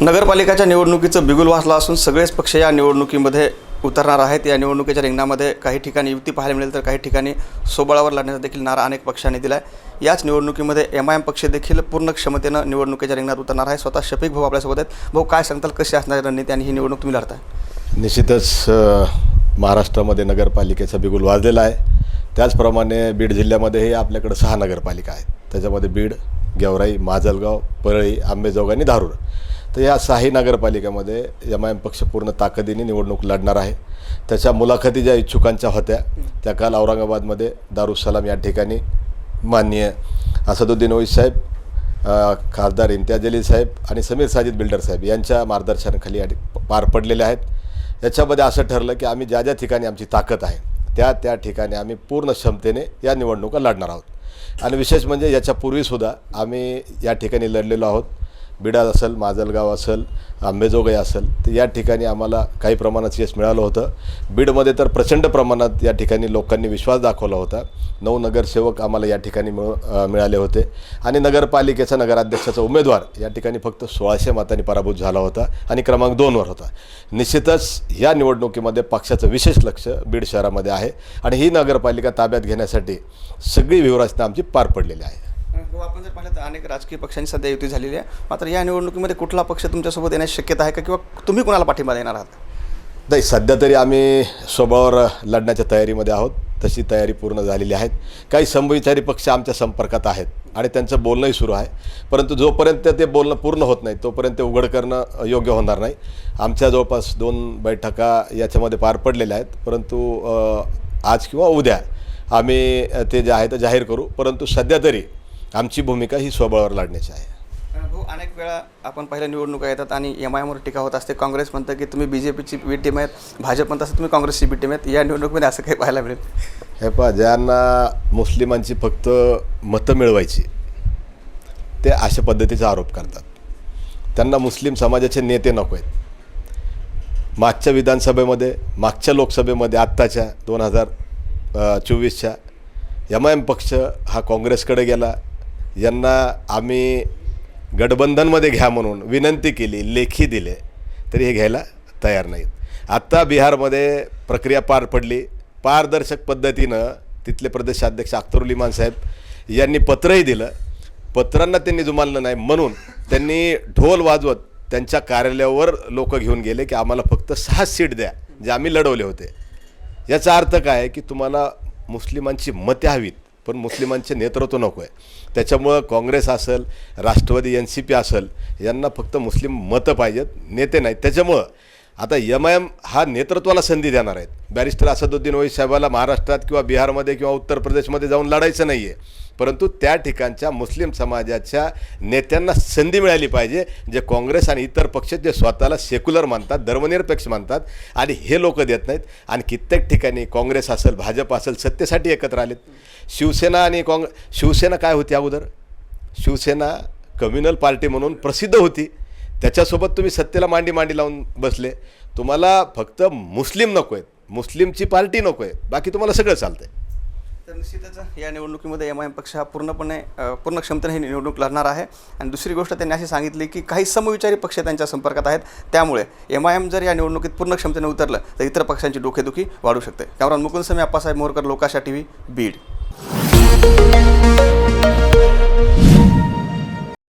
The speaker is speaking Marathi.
नगरपालिकाच्या निवडणुकीचं बिगुल वाचलं असून सगळेच पक्ष या निवडणुकीमध्ये उतरणार आहेत. या निवडणुकीच्या रिंगणामध्ये काही ठिकाणी युती पाहायला मिळेल तर काही ठिकाणी सोबळावर लढण्याचा देखील नारा अनेक पक्षांनी दिला आहे याच निवडणुकीमध्ये एम आय एम पक्ष देखील पूर्ण क्षमतेनं निवडणुकीच्या रिंगणात उतरणार आहे. स्वतः शफीक भाऊ आपल्यासोबत आहेत. भाऊ काय सांगताल? कशी असणार रणनीती आणि ही निवडणूक तुम्ही लढताय? निश्चितच महाराष्ट्रामध्ये नगरपालिकेचा बिगुल वाजलेला आहे. त्याचप्रमाणे बीड जिल्ह्यामध्येही आपल्याकडं सहा नगरपालिका आहेत. त्याच्यामध्ये बीड गेवराई माजलगाव परळी आंबेजोगाई आणि धारूर. तर या साही नगरपालिकेमध्ये एम आय एम पक्ष पूर्ण ताकदीने निवडणूक लढणार आहे. त्याच्या मुलाखती ज्या इच्छुकांच्या होत्या त्या काल औरंगाबादमध्ये दारुसलाम या ठिकाणी माननीय असदुद्दीन ओईस साहेब खासदार इम्तियाज अली साहेब आणि समीर साजिद बिल्डर साहेब यांच्या मार्गदर्शनाखाली पार पडलेले आहेत. याच्यामध्ये असं ठरलं की आम्ही ज्या ज्या ठिकाणी आमची ताकद आहे त्या त्या ठिकाणी आम्ही पूर्ण क्षमतेने या निवडणुका लढणार आहोत. आणि विशेष म्हणजे याच्यापूर्वीसुद्धा आम्ही या ठिकाणी लढलेलो आहोत. बिडाल असेल माजलगाव असेल आंबेजोगाई असेल तर या ठिकाणी आम्हाला काही प्रमाणात यश मिळालं होतं. बीडमध्ये तर प्रचंड प्रमाणात या ठिकाणी लोकांनी विश्वास दाखवला होता. नऊ नगरसेवक आम्हाला या ठिकाणी मिळ मिळाले होते. आणि नगरपालिकेचा नगराध्यक्षाचा उमेदवार या ठिकाणी फक्त सोळाशे मतांनी पराभूत झाला होता आणि क्रमांक दोनवर होता. निश्चितच या निवडणुकीमध्ये पक्षाचं विशेष लक्ष बीड शहरामध्ये आहे. आणि ही नगरपालिका ताब्यात घेण्यासाठी सगळी व्यूहरचना आमची पार पडलेली आहे. हो आपण जर पाहिलं तर अनेक राजकीय पक्षांची सध्या युती झालेली आहे. मात्र या निवडणुकीमध्ये कुठला पक्ष तुमच्यासोबत येण्याची शक्यता आहे का? किंवा तुम्ही कोणाला पाठिंबा देणार आहात? नाही सध्या तरी आम्ही स्वबळावर लढण्याच्या तयारीमध्ये आहोत. तशी तयारी पूर्ण झालेली आहेत. काही समविचारी पक्ष आमच्या संपर्कात आहेत आणि त्यांचं बोलणंही सुरू आहे. परंतु जोपर्यंत ते बोलणं पूर्ण होत नाही तोपर्यंत ते उघड करणं योग्य होणार नाही. आमच्या जवळपास दोन बैठका याच्यामध्ये पार पडलेल्या आहेत. परंतु आज किंवा उद्या आम्ही ते जे आहे ते जाहीर करू. परंतु सध्या तरी आमची भूमिका ही स्वबळावर लढण्याची आहे. अनेक वेळा आपण पहिल्या निवडणुका येतात आणि एम आय एमवर टीका होत असते. काँग्रेस म्हणतं की तुम्ही बी जे पीची बी टीम आहेत भाजप म्हणत असतं तुम्ही काँग्रेसची बी टीम आहेत. या निवडणुकीमध्ये असं काही पाहायला मिळेल? हे पहा ज्यांना मुस्लिमांची फक्त मतं मिळवायची ते अशा पद्धतीचा आरोप करतात. त्यांना मुस्लिम समाजाचे नेते नको आहेत. मागच्या विधानसभेमध्ये मागच्या लोकसभेमध्ये आत्ताच्या दोन हजार चोवीसच्या एम आय एम पक्ष हा काँग्रेसकडे गेला यांना आम्ही गठबंधनमध्ये घ्या म्हणून विनंती केली लेखी दिले. तरी हे घ्यायला तयार नाहीत. आत्ता बिहारमध्ये प्रक्रिया पार पडली. पारदर्शक पद्धतीनं तिथले प्रदेशाध्यक्ष अख्तरुल इमान साहेब यांनी पत्रही दिलं. पत्रांना त्यांनी जुमानलं नाही म्हणून त्यांनी ढोल वाजवत त्यांच्या कार्यालयावर लोक घेऊन गेले की आम्हाला फक्त सहा सीट द्या जे आम्ही लढवले होते. याचा अर्थ काय आहे की तुम्हाला मुस्लिमांची मते हवीत. पण मुस्लिमांचे नेतृत्व नको आहे त्याच्यामुळं काँग्रेस असेल राष्ट्रवादी एन सी पी असेल यांना फक्त मुस्लिम मतं पाहिजेत नेते नाहीत. त्याच्यामुळं आता एम आय एम हा नेतृत्वाला संधी देणार आहेत. बॅरिस्टर असदुद्दीन ओई साहेबाला महाराष्ट्रात किंवा बिहारमध्ये किंवा उत्तर प्रदेशमध्ये जाऊन लढायचं नाही आहे परंतु त्या ठिकाणच्या मुस्लिम समाजाच्या नेत्यांना संधी मिळाली पाहिजे जे काँग्रेस आणि इतर पक्ष जे स्वतःला सेक्युलर मानतात धर्मनिरपेक्ष मानतात आणि हे लोक देत नाहीत. आणि कित्येक ठिकाणी काँग्रेस असेल भाजप असेल सत्तेसाठी एकत्र आलेत. शिवसेना आणि काँग्रेस शिवसेना काय होती अगोदर? शिवसेना कम्युनल पार्टी म्हणून प्रसिद्ध होती. त्याच्यासोबत तुम्ही सत्तेला मांडी मांडी लावून बसले. तुम्हाला फक्त मुस्लिम नको आहेत. मुस्लिमची पार्टी नको आहे. बाकी तुम्हाला सगळं चालतंय. तर निश्चितच या निवडणुकीमध्ये एम आय एम पक्ष हा पूर्णपणे पूर्ण क्षमतेने ही निवडणूक लढणार आहे. आणि दुसरी गोष्ट त्यांनी अशी सांगितली की काही समविचारी पक्ष त्यांच्या संपर्कात आहेत. त्यामुळे एम आय एम जर या निवडणुकीत पूर्ण क्षमतेने उतरलं तर इतर पक्षांची डोकेदुखी वाढू शकते. Camera Mukund Sami Appasaheb Morkar Lokasha T V Beed.